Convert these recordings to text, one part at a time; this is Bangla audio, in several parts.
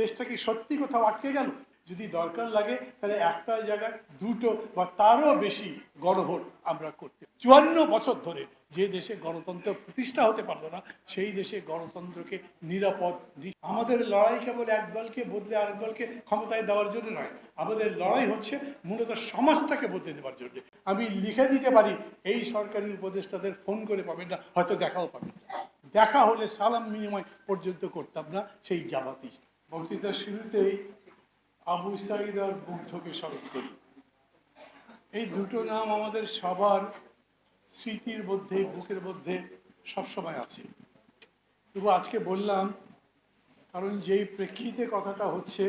দেশটা কি সত্যি কোথাও আটকে গেল? যদি দরকার লাগে, তাহলে একটা জায়গায় দুটো বা তারও বেশি গণভোট আমরা করতে চুয়ান্ন বছর ধরে যে দেশে গণতন্ত্র প্রতিষ্ঠা হতে পারল না, সেই দেশে গণতন্ত্রকে নিরাপদ আমাদের লড়াই কেবল এক দলকে বদলে আরেক দলকে ক্ষমতায় দেওয়ার জন্য নয়, আমাদের লড়াই হচ্ছে মূলত সমাজটাকে বদলে দেওয়ার জন্য। আমি লিখে দিতে পারি, এই সরকারি উপদেষ্টাদের ফোন করে পাবেন না, হয়তো দেখাও পাবেন। দেখা হলে সালাম বিনিময় পর্যন্ত করতাম না, সেই জামাতি বক্তৃতার শুরুতেই আবু সাইদ আর বুদ্ধকে স্মরণ করি। এই দুটো নাম আমাদের সবার স্মৃতির মধ্যে, বুকের মধ্যে সবসময় আছে। তবু আজকে বললাম, কারণ যেই প্রেক্ষিতে কথাটা হচ্ছে,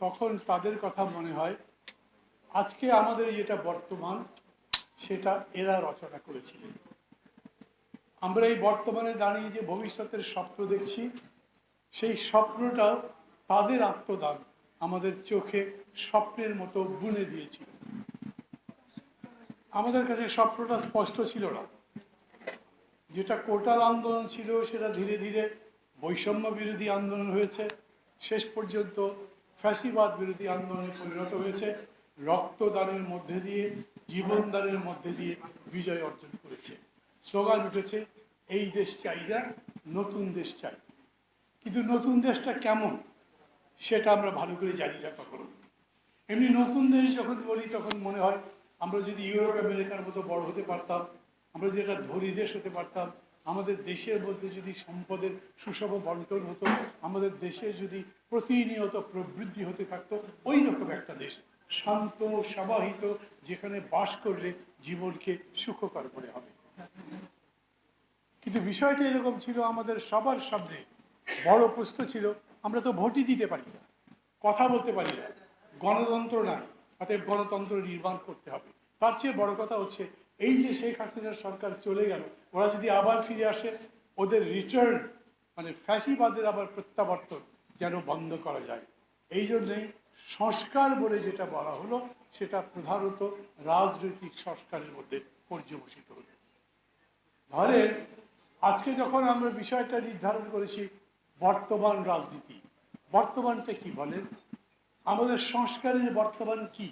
তখন তাদের কথা মনে হয়, আজকে আমাদের যেটা বর্তমান, সেটা এরা রচনা করেছিলেন। আমরা এই বর্তমানে দাঁড়িয়ে যে ভবিষ্যতের স্বপ্ন দেখছি সেই স্বপ্নটা তাদের আত্মদান আমাদের চোখে স্বপ্নের মতো বুনে দিয়েছিল। আমাদের কাছে স্বপ্নটা স্পষ্ট ছিল না। যেটা কোটাল আন্দোলন ছিল, সেটা ধীরে ধীরে বৈষম্য বিরোধী আন্দোলন হয়েছে। শেষ পর্যন্ত ফ্যাসিবাদ বিরোধী আন্দোলনে পরিণত হয়েছে। রক্তদানের মধ্যে দিয়ে, জীবনদানের মধ্যে দিয়ে বিজয় অর্জন করেছে। স্লোগান উঠেছে, এই দেশ চাই না, নতুন দেশ চাই। কিন্তু নতুন দেশটা কেমন সেটা আমরা ভালো করে জানি না তখন। এমনি নতুন দেশ যখন বলি, তখন মনে হয় আমরা যদি ইউরোপ, আমেরিকার মতো বড় হতে পারতাম, আমরা যদি একটা ধনী দেশ হতে পারতাম, আমাদের দেশের মধ্যে যদি সম্পদের সুষম বন্টন হতো, আমাদের দেশে যদি প্রতিনিয়ত প্রবৃদ্ধি হতে থাকতো ওই রকম একটা দেশ, শান্ত, সমাহিত, যেখানে বাস করলে জীবনকে সুখকর করে হবে। কিন্তু বিষয়টা এরকম ছিল আমাদের সবার সামনে। বড় প্রশ্ন ছিল, আমরা তো ভোটই দিতে পারি না। কথা বলতে পারি না। গণতন্ত্র নাই, অতএব গণতন্ত্র নির্মাণ করতে হবে। তার চেয়ে বড় কথা হচ্ছে, এই যে শেখ হাসিনার সরকার চলে গেল, ওরা যদি আবার ফিরে আসে, ওদের রিটার্ন মানে ফ্যাসিবাদের আবার প্রত্যাবর্তন যেন বন্ধ করা যায়। এই জন্যেই সংস্কার বলে যেটা বলা হলো, সেটা প্রধানত রাজনৈতিক সংস্কারের মধ্যে পর্যবসিত হলো। ধরেন, আজকে যখন আমরা বিষয়টা নির্ধারণ করেছি বর্তমান রাজনীতি। বর্তমানটা কি বলেন আমাদের সংস্কারের বর্তমান কি?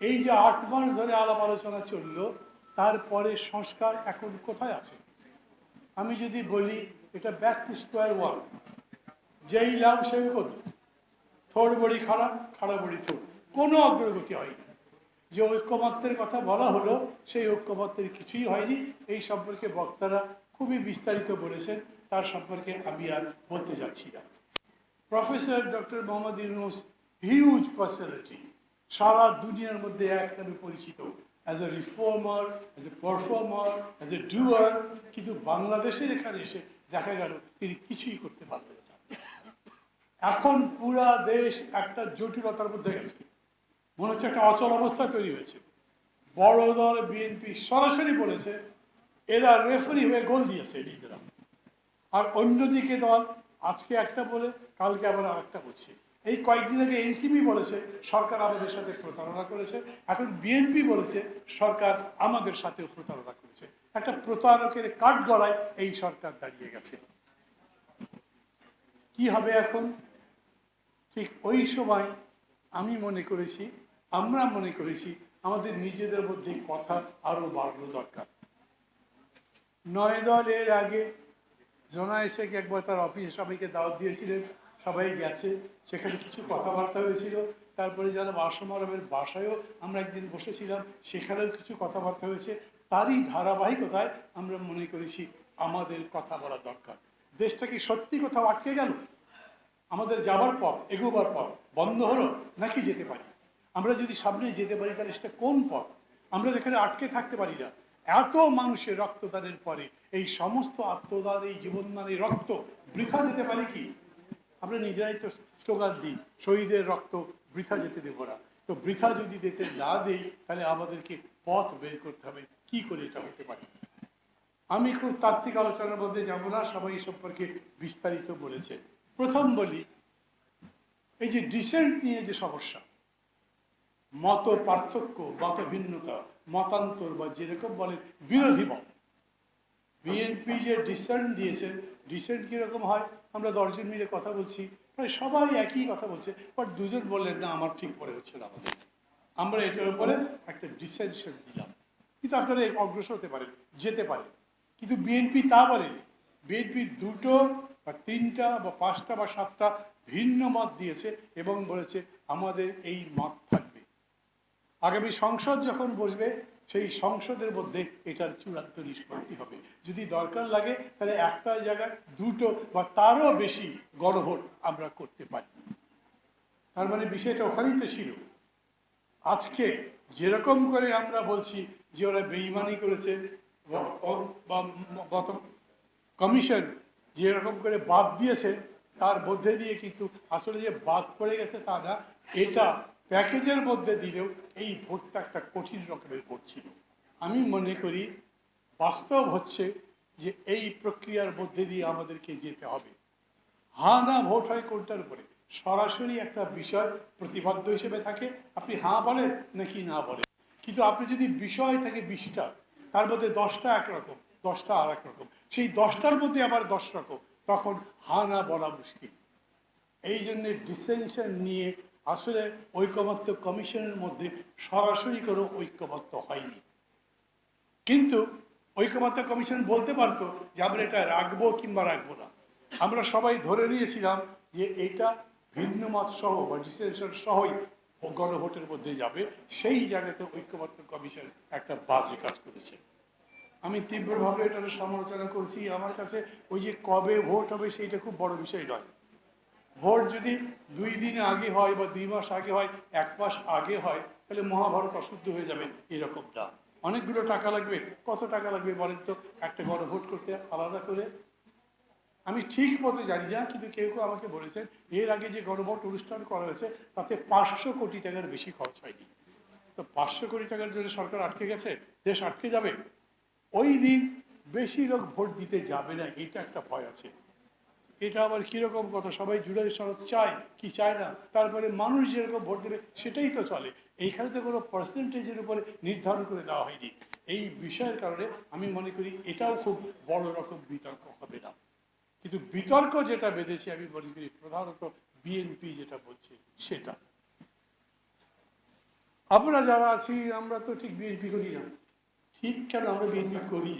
এই যে আট মাস ধরে আলাপ আলোচনা চলল, তারপরে সংস্কার এখন কোথায় আছে? আমি যদি বলি, এটা ব্যাক টু স্কোয়ার ওয়ান যেই লাভ সেই কত? থোড় বড়ি খাড়া খাড়া বড়ি থোড় কোনো অগ্রগতি হয়নি। যে ঐক্যমত্যের কথা বলা হলো, সেই ঐক্যমত্যের কিছুই হয়নি। এই সম্পর্কে বক্তারা খুবই বিস্তারিত বলেছেন। তার সম্পর্কে আমি আর বলতে যাচ্ছি না। Professor doctor Mohammad Yunus huge personality সারা দুনিয়ার মধ্যে এক নামে পরিচিত। As a reformer as a performer as a doer কিন্তু বাংলাদেশের এখানে এসে দেখা গেল তিনি কিছুই করতে পারলেন না। এখন পুরা দেশ একটা জটিলতার মধ্যে গেছে। মনে হচ্ছে একটা অচল অবস্থা তৈরি হয়েছে। বড় দল বিএনপি সরাসরি বলেছে, এরা রেফারি হয়ে গোল দিয়েছে নিজেরা আর অন্যদিকে দল আজকে একটা বলে, কালকে আবার আরেকটা বলছে। এই কয়েকদিন আগে এনসিপি বলেছে, সরকার আমাদের সাথে প্রতারণা করেছে। এখন বিএনপি বলেছে, সরকার আমাদের সাথেও প্রতারণা করেছে। একটা প্রতারকের কাঠ গলায় এই সরকার দাঁড়িয়ে গেছে। কি হবে এখন? ঠিক ওই সময় আমি মনে করেছি, আমরা মনে করেছি, আমাদের নিজেদের মধ্যে কথা আরও বাড়ানো দরকার। নয় দলের আগে জোনা এসে একবার তার অফিসে সবাইকে দাওয়াত দিয়েছিলেন? সবাই গেছে। সেখানে কিছু কথাবার্তা হয়েছিল। তারপরে যারা বাসমারামের বাসায়ও আমরা একদিন বসেছিলাম, সেখানেও কিছু কথাবার্তা হয়েছে। তারই ধারাবাহিকতায় আমরা মনে করেছি আমাদের কথা বলা দরকার। দেশটা কি সত্যি কোথাও আটকে গেল? আমাদের যাবার পথ, এগোবার পথ বন্ধ হলো নাকি যেতে পারি? আমরা যদি সামনে যেতে পারি তাহলে সেটা কোন পথ? আমরা যেখানে আটকে থাকতে পারি না। এত মানুষের রক্তদানের পরে এই সমস্ত আত্মদান, এই জীবনদান, এই রক্ত বৃথা যেতে পারে কি? আমরা নিজেরাই তো স্লোগান দিই, শহীদের রক্ত বৃথা যেতে দেব না। তো বৃথা যদি যেতে না দেই, তাহলে আমাদেরকে পথ বের করতে হবে। কি করে এটা হতে পারে? আমি খুব তাত্ত্বিক আলোচনার মধ্যে যাব না, সবাই সম্পর্কে বিস্তারিত বলেছে। প্রথম বলি, এই যে ডিসেন্ট নিয়ে যে সমস্যা, মত পার্থক্য, মত ভিন্নতা, মতান্তর বা যেরকম বলেন, বিরোধী মত। বিএনপি যে ডিসেন্ট দিয়েছে ডিসেন্ট কীরকম হয়? আমরা দশজন মিলে কথা বলছি, প্রায় সবাই একই কথা বলছে বাট দুজন বললেন, না, আমার ঠিক পরে হচ্ছে না আমরা এটার উপরে একটা ডিসেনশন দিলাম। কিন্তু আপনারা অগ্রসর হতে পারেন, যেতে পারেন। কিন্তু বিএনপি তা বলেনি। বিএনপি দুটো বা তিনটা বা পাঁচটা বা সাতটা ভিন্ন মত দিয়েছে এবং বলেছে, আমাদের এই মত থাকবে। আগামী সংসদ যখন বসবে সেই সংসদের মধ্যে এটার চূড়ান্ত নিষ্পত্তি হবে। যদি দরকার লাগে, তাহলে একটা জায়গায় দুটো বা তারও বেশি গণভোট আমরা করতে পারি। তার মানে বিষয়টা ওখানেই তো ছিল। আজকে যেরকম করে আমরা বলছি যে ওরা বেইমানি করেছে কমিশন যেরকম করে বাদ দিয়েছে, তার মধ্যে দিয়ে কিন্তু আসলে যে বাদ পড়ে গেছে তা না, এটা প্যাকেজের মধ্যে দিলেও এই ভোটটা একটা কঠিন রকমের ভোট ছিল। আমি মনে করি বাস্তব হচ্ছে যে এই প্রক্রিয়ার মধ্যে দিয়ে আমাদেরকে যেতে হবে। হা না ভোট হয় কোনটার উপরে? সরাসরি একটা বিষয় প্রতিবদ্ধ হিসেবে থাকে। আপনি হা বলেন নাকি না বলেন? কিন্তু আপনি যদি বিষয় থাকে বিশটা, তার মধ্যে দশটা একরকম দশটা আর এক রকম। সেই দশটার মধ্যে আবার দশ রকম। তখন হা না বলা মুশকিল। এই জন্যে ডিসেনশন নিয়ে আসলে ঐকমত্য কমিশনের মধ্যে সরাসরি কোনো ঐক্যমত্য হয়নি। কিন্তু ঐক্যমত্য কমিশন বলতে পারতো যে আমরা এটা রাখব কিংবা রাখব না। আমরা সবাই ধরে নিয়েছিলাম যে এটা ভিন্ন মত সহ বা সহই গণভোটের মধ্যে যাবে, সেই জায়গাতে ঐক্যমত্য কমিশন একটা বাজে কাজ করেছে। আমি তীব্রভাবে এটার সমালোচনা করছি। আমার কাছে ওই যে কবে ভোট হবে সেইটা খুব বড় বিষয় নয়। ভোট যদি দুই দিন আগে হয় বা দুই মাস আগে হয়, এক মাস আগে হয়, তাহলে মহাভারত অশুদ্ধ হয়ে যাবে এরকম না অনেকগুলো টাকা লাগবে। কত টাকা লাগবে বলেন তো? একটা গণভোট করতে আলাদা করে। আমি ঠিক মতো জানি না, কিন্তু কেউ কেউ আমাকে বলেছেন, এর আগে যে গণভোট অনুষ্ঠান করা হয়েছে, তাতে পাঁচশো কোটি টাকার বেশি খরচ হয়নি। তো পাঁচশো কোটি টাকার জন্য সরকার আটকে গেছে? দেশ আটকে যাবে? ওই দিন বেশি লোক ভোট দিতে যাবে না, এটা একটা ভয় আছে। এটা আবার কীরকম কথা? সবাই জুড়ে সড়ক চায়। কি চায় না? তারপরে মানুষ যেরকম ভোট দেবে, সেটাই তো চলে। এইখানে তো কোনো পার্সেন্টেজের উপরে নির্ধারণ করে দেওয়া হয়নি। এই বিষয়ের কারণে আমি মনে করি এটাও খুব বড় রকম বিতর্ক হবে না। কিন্তু বিতর্ক যেটা বেঁধেছে, আমি মনে করি প্রধানত বিএনপি যেটা বলছে, সেটা। আমরা যারা আছি, আমরা তো ঠিক বিএনপি করি না। ঠিক কেন আমরা বিএনপি করি?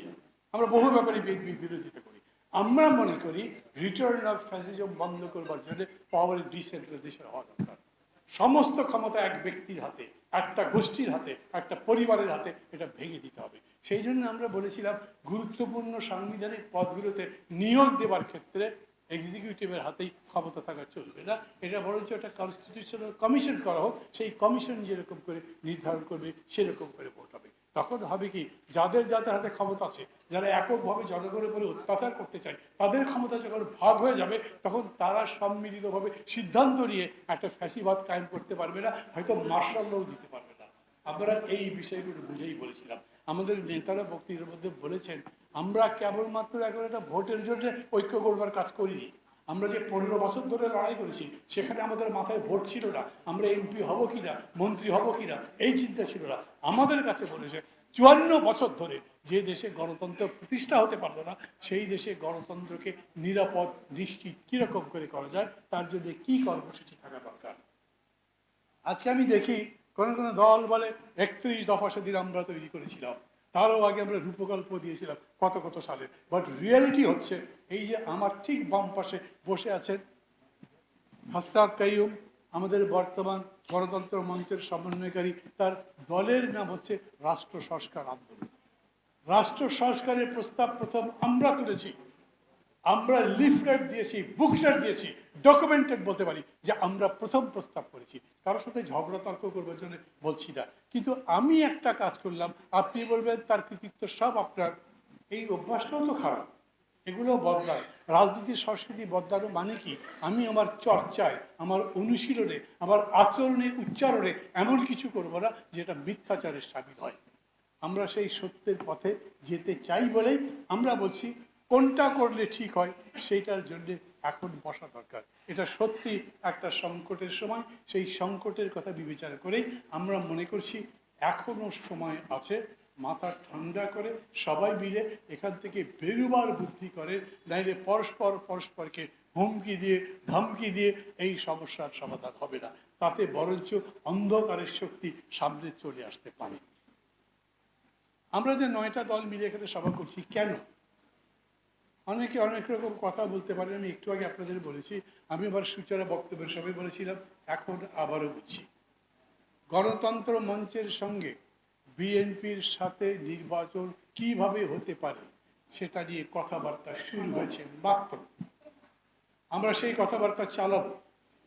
আমরা বহু ব্যাপারে বিএনপি বিরোধিতা করি। আমরা মনে করি রিটার্ন অফ ফ্যাসিজম বন্ধ করবার জন্য পাওয়ারের ডিসেন্ট্রালাইজেশন হওয়া দরকার। সমস্ত ক্ষমতা এক ব্যক্তির হাতে, একটা গোষ্ঠীর হাতে, একটা পরিবারের হাতে এটা ভেঙে দিতে হবে। সেই জন্য আমরা বলেছিলাম গুরুত্বপূর্ণ সাংবিধানিক পদগুলোতে নিয়োগ দেওয়ার ক্ষেত্রে এক্সিকিউটিভের হাতেই ক্ষমতা থাকা চলবে না। এটা বরঞ্চ একটা কনস্টিটিউশনাল কমিশন করা হোক, সেই কমিশন যেরকম করে নির্ধারণ করবে সেরকম করে ভোট। তখন হবে কি, যাদের যাদের হাতে ক্ষমতা আছে, যারা এককভাবে জনগণের উপরে অত্যাচার করতে চায়, তাদের ক্ষমতা যখন ভাগ হয়ে যাবে, তখন তারা সম্মিলিতভাবে সিদ্ধান্ত নিয়ে একটা ফ্যাসিবাদ কায়েম করতে পারবে না, হয়তো মার্শাল্লাও দিতে পারবে না। আমরা এই বিষয়গুলো বুঝেই বলেছিলাম। আমাদের নেতারা বক্তৃতার মধ্যে বলেছেন, আমরা কেবলমাত্র এখন একটা ভোটের জন্য ঐক্য করবার কাজ করিনি। আমরা যে পনেরো বছর ধরে লড়াই করেছি, সেখানে আমাদের মাথায় ভোট ছিল না। আমরা এমপি হব কিনা, মন্ত্রী হব কিনা, এই চিন্তা ছিল না। আমাদের কাছে বলেছে, চুয়ান্ন বছর ধরে যে দেশে গণতন্ত্র প্রতিষ্ঠা হতে পারল না, সেই দেশে গণতন্ত্রকে নিরাপদ, নিশ্চিত কীরকম করে করা যায়, তার জন্য কি কর্মসূচি থাকা দরকার? আজকে আমি দেখি, কোন কোন দল বলে একত্রিশ দফা সেদিন আমরা তৈরি করেছিলাম। তারও আগে আমরা রূপকল্প দিয়েছিলাম কত কত সালে। বাট রিয়ালিটি হচ্ছে, এই যে আমার ঠিক বাম পাশে বসে আছেন হাস্তার কাইম আমাদের বর্তমান গণতন্ত্র মঞ্চের সমন্বয়কারী, তার দলের নাম হচ্ছে রাষ্ট্র সংস্কার আন্দোলন। রাষ্ট্র সংস্কারের প্রস্তাব প্রথম আমরা তুলেছি। আমরা লিফলেট দিয়েছি বুকলেট দিয়েছি ডকুমেন্টেড বলতে পারি যে আমরা প্রথম প্রস্তাব করেছি। কারোর সাথে ঝগড়া, তর্ক করবার জন্য বলছি না। কিন্তু আমি একটা কাজ করলাম, আপনি বলবেন তার কৃতিত্ব সব আপনার। এই অভ্যাসটাও তো খারাপ এগুলো বদলায়। রাজনীতির সংস্কৃতি বদলানো মানে কি? আমি আমার চর্চায়, আমার অনুশীলনে, আমার আচরণে, উচ্চারণে এমন কিছু করব না যেটা মিথ্যাচারের সামিল হয়। আমরা সেই সত্যের পথে যেতে চাই বলেই আমরা বলছি কোনটা করলে ঠিক হয়, সেইটার জন্য এখন বসা দরকার। এটা সত্যি একটা সংকটের সময়, সেই সংকটের কথা বিবেচনা করেই আমরা মনে করছি এখনও সময় আছে, মাথা ঠান্ডা করে সবাই মিলে এখান থেকে বেরুবার বুদ্ধি করে, নাইলে পরস্পর পরস্পরকে হুমকি দিয়ে, ধমকি দিয়ে এই সমস্যার সমাধান হবে না। তাতে বরঞ্চ অন্ধকারের শক্তি সামনে চলে আসতে পারে। আমরা যে নয়টা দল মিলে এখানে সভা করছি, কেন? অনেকে অনেক রকম কথা বলতে পারে, আমি একটু আগে আপনাদের বলেছি, আমি আবার সূচনা বক্তব্যের সবাই বলেছিলাম, এখন আবারও বলছি। গণতন্ত্র মঞ্চের সঙ্গে বিএনপির সাথে নির্বাচন কীভাবে হতে পারে, সেটা নিয়ে কথাবার্তা শুরু হয়েছে মাত্র। আমরা সেই কথাবার্তা চালাবো।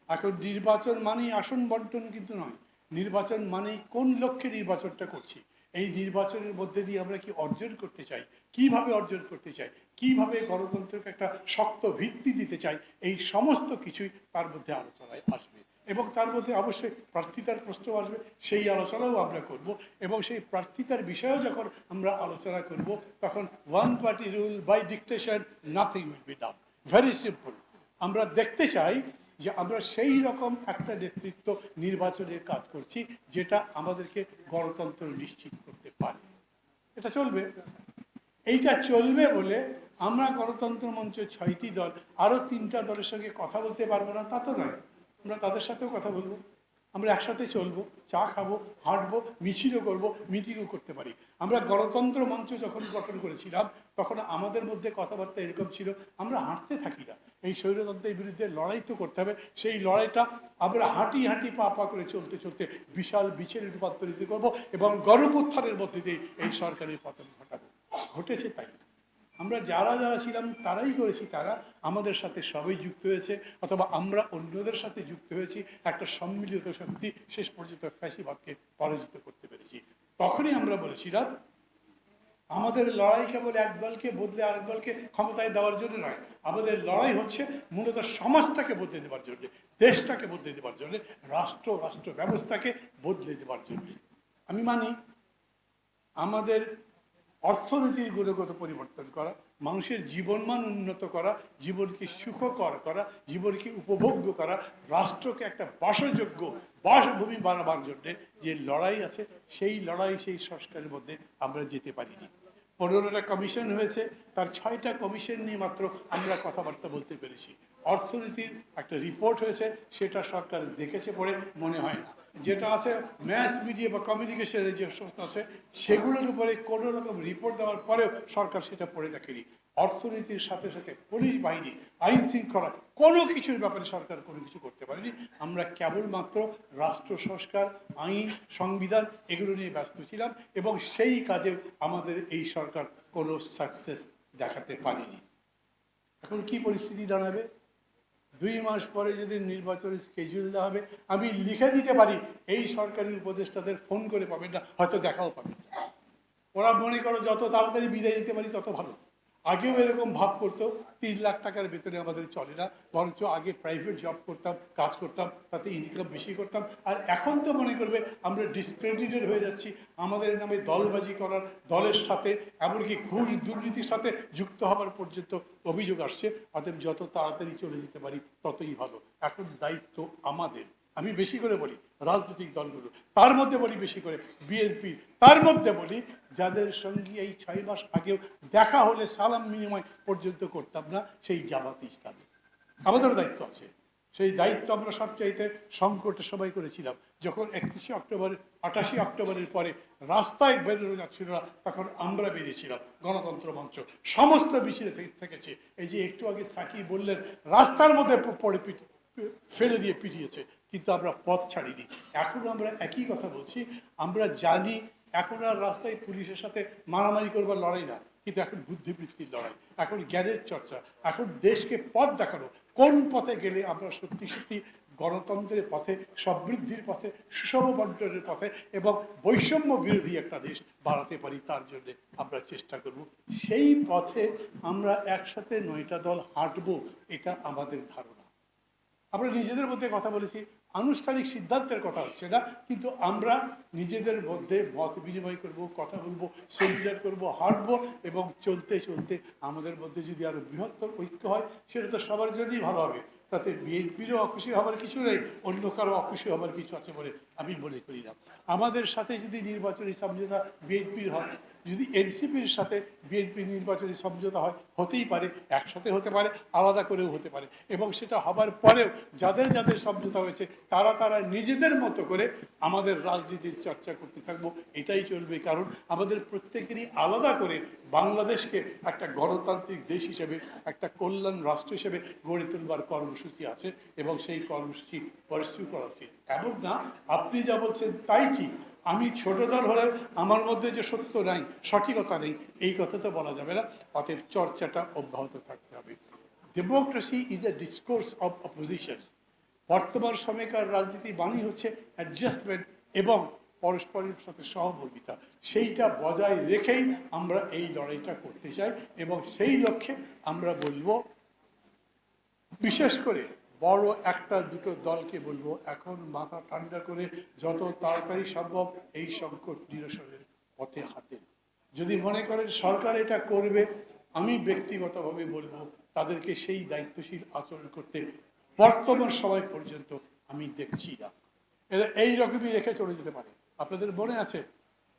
এখন নির্বাচন মানেই আসন বন্টন কিন্তু নয়, নির্বাচন মানেই কোন লক্ষ্যে নির্বাচনটা করছি এই নির্বাচনের মধ্যে দিয়ে আমরা কি অর্জন করতে চাই? কীভাবে অর্জন করতে চাই? কীভাবে গণতন্ত্রকে একটা শক্ত ভিত্তি দিতে চাই? এই সমস্ত কিছুই তার মধ্যে আলোচনায় আসবে। এবং তার মধ্যে অবশ্যই প্রার্থিতার প্রশ্ন আসবে। সেই আলোচনাও আমরা করব এবং সেই প্রার্থিতার বিষয়েও যখন আমরা আলোচনা করব, তখন one party rule by dictation, nothing will be done. Very simple. আমরা দেখতে চাই যে আমরা সেই রকম একটা নেতৃত্ব নির্বাচনের কাজ করছি, যেটা আমাদেরকে গণতন্ত্র নিশ্চিত করতে পারে। এটা চলবে। এইটা চলবে বলে আমরা গণতন্ত্র মঞ্চের ছয়টি দল আরও তিনটা দলের সঙ্গে কথা বলতে পারব না, তা তো নয়। আমরা তাদের সাথেও কথা বলব। আমরা একসাথে চলবো, চা খাব, হাঁটবো, মিছিলও করব, মিটিংও করতে পারি। আমরা গণতন্ত্র মঞ্চ যখন গঠন করেছিলাম, তখন আমাদের মধ্যে কথাবার্তা এরকম ছিল, আমরা হাঁটতে থাকি না। এই স্বৈরতন্ত্রের বিরুদ্ধে লড়াই তো করতে হবে, সেই লড়াইটা আমরা হাঁটি হাঁটি পা পা করে চলতে চলতে বিশাল বিছেলে রূপান্তরিত করব এবং গণপুত্থানের মধ্যে দিয়ে এই সরকারের পতন ঘটাবো। ঘটেছে তাই। আমরা যারা যারা ছিলাম, তারাই করেছি, তারা আমাদের সাথে সবাই যুক্ত হয়েছে, অথবা আমরা অন্যদের সাথে যুক্ত হয়েছি, একটা সম্মিলিত শক্তি শেষ পর্যন্ত ফ্যাসিবাদকে পরাজিত করতে পেরেছি। তখনই আমরা বলেছিলাম, আমাদের লড়াই কেবল এক দলকে বদলে আরেক দলকে ক্ষমতায় দেওয়ার জন্য নয়, আমাদের লড়াই হচ্ছে মূলত সমাজটাকে বদলে দেওয়ার জন্য, দেশটাকে বদলে দেওয়ার জন্য, রাষ্ট্র রাষ্ট্র ব্যবস্থাকে বদলে দেওয়ার জন্য। আমি মানি, আমাদের অর্থনীতির গুণগত পরিবর্তন করা, মানুষের জীবনমান উন্নত করা, জীবনকে সুখকর করা, জীবনকে উপভোগ্য করা, রাষ্ট্রকে একটা বাসযোগ্য বাসভূমি বানাবার জন্য যে লড়াই আছে, সেই লড়াই, সেই সংস্কারের মধ্যে আমরা যেতে পারিনি। পনেরোটা কমিশন হয়েছে, তার ছয়টা কমিশন নিয়ে মাত্র আমরা কথাবার্তা বলতে পেরেছি। অর্থনীতির একটা রিপোর্ট হয়েছে, সেটা সরকার দেখেছে পড়ে মনে হয় না। যেটা আছে ম্যাস মিডিয়া বা কমিউনিকেশনের যে সংস্থা আছে, সেগুলোর উপরে কোনো রকম রিপোর্ট দেওয়ার পরেও সরকার সেটা পড়ে দেখেনি। অর্থনীতির সাথে সাথে পুলিশ বাহিনী, আইন শৃঙ্খলা, কোনো কিছুর ব্যাপারে সরকার কোনো কিছু করতে পারেনি। আমরা কেবলমাত্র রাষ্ট্র সংস্কার, আইন, সংবিধান এগুলো নিয়ে ব্যস্ত ছিলাম এবং সেই কাজে আমাদের এই সরকার কোনো সাকসেস দেখাতে পারেনি। এখন কি পরিস্থিতি দাঁড়াবে? দুই মাস পরে যদি নির্বাচনের স্কেজুল দেওয়া হবে, আমি লিখে দিতে পারি, এই সরকারি উপদেষ্টাদের ফোন করে পাবেন না, হয়তো দেখাও পাবেন। ওরা মনে করো যত তাড়াতাড়ি বিদায় দিতে পারি, তত ভালো। আগেও এরকম ভাব করতো তিন লাখ টাকার বেতনে আমাদের চলে না, বরঞ্চ আগে প্রাইভেট জব করতাম, কাজ করতাম, তাতে ইনকাম বেশি করতাম। আর এখন তো মনে করবে আমরা ডিসক্রেডিটেড হয়ে যাচ্ছি, আমাদের নামে দলবাজি করার, দলের সাথে, এমনকি ঘুষ দুর্নীতির সাথে যুক্ত হবার পর্যন্ত অভিযোগ আসছে। অতএব যত তাড়াতাড়ি চলে যেতে পারি, ততই ভালো। এখন দায়িত্ব আমাদের। আমি বেশি করে বলি, রাজনৈতিক দলগুলো, তার মধ্যে বলি বেশি করে বিএনপি তার মধ্যে বলি যাদের সঙ্গে এই ছয় মাস আগেও দেখা হলে সালাম বিনিময় পর্যন্ত করতাম না, সেই জামাত ইসলামী। আমাদেরও দায়িত্ব আছে। সেই দায়িত্ব আমরা সবচাইতে সংকটে সবাই করেছিলাম। যখন একত্রিশে অক্টোবর আটাশি অক্টোবরের পরে রাস্তায় বেরোনো যাচ্ছিল না, তখন আমরা বেরিয়েছিলাম, গণতন্ত্র মঞ্চ। সমস্ত মিছিলে থেকেছে। এই যে একটু আগে সাকি বললেন, রাস্তার মধ্যে পড়ে ফেলে দিয়ে পিটিয়েছে। কিন্তু আমরা পথ ছাড়িনি। এখন আমরা একই কথা বলছি, আমরা জানি এখন আর রাস্তায় পুলিশের সাথে মারামারি করবার লড়াই না, কিন্তু এখন বুদ্ধিবৃত্তির লড়াই, এখন জ্ঞানের চর্চা, এখন দেশকে পথ দেখানো, কোন পথে গেলে আমরা সত্যি সত্যি গণতন্ত্রের পথে, সমৃদ্ধির পথে, সুষম বন্টনের পথে এবং বৈষম্য বিরোধী একটা দেশ বাড়াতে পারি, তার জন্য আমরা চেষ্টা করব। সেই পথে আমরা একসাথে নয়টা দল হাঁটবো, এটা আমাদের ধারণা। আমরা নিজেদের মধ্যে কথা বলেছি আনুষ্ঠানিক সিদ্ধান্তের কথা হচ্ছে না, কিন্তু আমরা নিজেদের মধ্যে মত বিনিময় করব, কথা বলব, সেমিনার করব, হাঁটবো এবং চলতে চলতে আমাদের মধ্যে যদি আরও বৃহত্তর ঐক্য হয়, সেটা তো সবার জন্যই ভালো হবে। তাতে বিএনপিরও অখুশি হবার কিছু নেই, অন্য কারও অখুশি হবার কিছু আছে বলে আমি মনে করি না। আমাদের সাথে যদি নির্বাচনী সমঝোতা বিএনপির হয়, যদি এনসিপির সাথে বিএনপি নির্বাচনী সমঝোতা হয়, হতেই পারে, একসাথে হতে পারে, আলাদা করেও হতে পারে। এবং সেটা হবার পরেও যাদের যাদের সমঝোতা হয়েছে, তারা তারা নিজেদের মতো করে আমাদের রাজনীতির চর্চা করতে থাকব, এটাই চলবে। কারণ আমাদের প্রত্যেকেরই আলাদা করে বাংলাদেশকে একটা গণতান্ত্রিক দেশ হিসেবে, একটা কল্যাণ রাষ্ট্র হিসেবে গড়ে তুলবার কর্মসূচি আছে এবং সেই কর্মসূচি পরিস্থিতি করা উচিত। এমন না আপনি যা বলছেন তাই ঠিক। আমি ছোট দল হলে আমার মধ্যে যে সত্য নাই, সঠিকতা নেই, এই কথা তো বলা যাবে না। অতএব চর্চাটা অব্যাহত থাকতে হবে। Democracy is a discourse of opposition বর্তমান সময়কার রাজনীতি বাণী হচ্ছে অ্যাডজাস্টমেন্ট এবং পরস্পরের সাথে সহমর্মিতা সেইটা বজায় রেখেই আমরা এই লড়াইটা করতে চাই এবং সেই লক্ষ্যে আমরা বলব, বিশেষ করে বড় একটা দুটো দলকে বলব। এখন মাথা ঠান্ডা করে যত তাড়াতাড়ি সম্ভব এই সংকট নিরসনের পথে হাতে যদি মনে করেন সরকার এটা করবে, আমি ব্যক্তিগতভাবে বলব, তাদেরকে সেই দায়িত্বশীল আচরণ করতে বর্তমান সময় পর্যন্ত আমি দেখছি না। এরা এই রকমই রেখে চলে যেতে পারে। আপনাদের মনে আছে?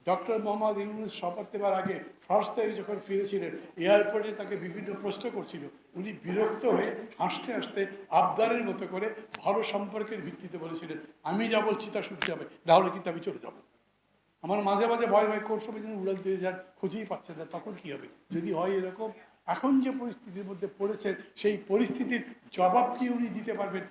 ডক্টর মোহাম্মদ ইউনুস শপথ নেবার আগে ফার্স্ট থেকে যখন ফিরেছিলেন এয়ারপোর্টে তাকে বিভিন্ন প্রশ্ন করছিল। উনি বিরক্ত হয়ে হাসতে হাসতে আবদারের মতো করে ভালো সম্পর্কের ভিত্তিতে বলেছিলেন, আমি যা বলছি তা শুনতে হবে নাহলে কিন্তু আমি চলে যাব। আমার মাঝে মাঝে ভয় ভয় কোন সময় যেন উড়াল দিয়ে যান, খুঁজেই পাচ্ছেন না, তখন কি হবে? যদি হয় এরকম, এখন যে পরিস্থিতির মধ্যে পড়েছেন, সেই পরিস্থিতির জবাব কি উনি দিতে পারবেন?